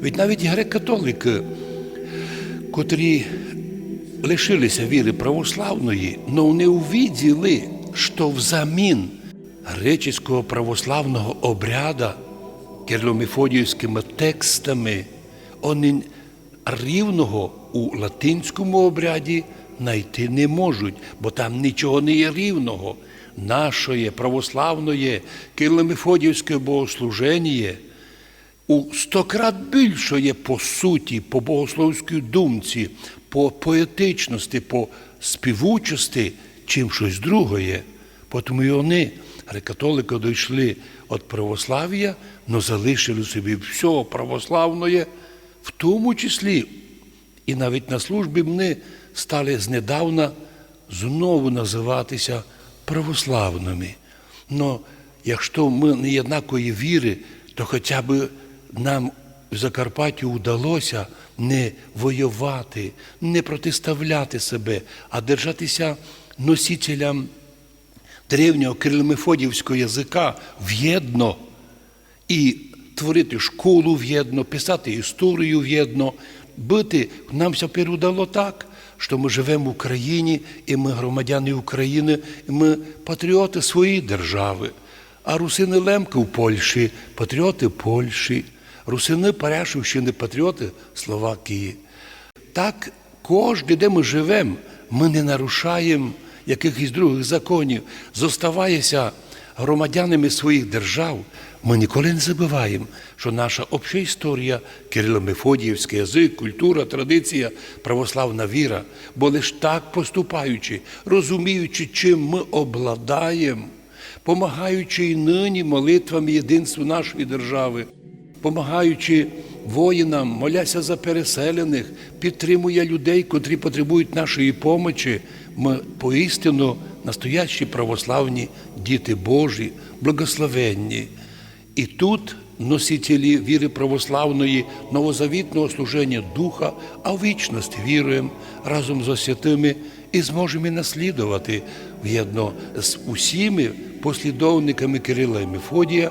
Ведь навіть греко-католики, котрі лишилися віри православної, но вони увиділи, що взамін греческого православного обряда кирило-мефодіївськими текстами, вони рівного у латинському обряді знайти не можуть, бо там нічого не є рівного. Нашоє православне кирило-мефодіївське богослуження у стократ більше є по суті, по богословській думці, по поетичності, по співучості, чим щось друге. Тому і вони, греко-католики, дійшли від православ'я, але залишили собі все православне, в тому числі. І навіть на службі ми стали знедавна знову називатися православними. Но якщо ми не єднакої віри, то хоча б нам в Закарпатті вдалося не воювати, не протиставляти себе, а держатися носителям древнього кирило-мефодіївського язика в'єдно і творити школу в'єдно, писати історію в'єдно, бити нам тепер удало так, що ми живемо в Україні, і ми громадяни України, і ми патріоти своєї держави. А русини Лемка в Польщі, патріоти Польщі, русини Паряшівщини, патріоти Словакії. Так кожен, де ми живемо, ми не нарушаємо якихось других законів, зоставаємося громадянами своїх держав. Ми ніколи не забуваємо, що наша обща історія, Кирило-Мефодіївський язик, культура, традиція, православна віра, бо лише так поступаючи, розуміючи, чим ми обладаємо, помагаючи і нині молитвами єдинству нашої держави, помагаючи воїнам, моляся за переселених, підтримує людей, котрі потребують нашої помочі. Ми поістину настоящі православні діти Божі, благословенні. І тут носителі віри православної, новозавітного служення Духа, а в вічність віруємо разом з святими і зможемо наслідувати в'єдно з усіми послідовниками Кирила і Мефодія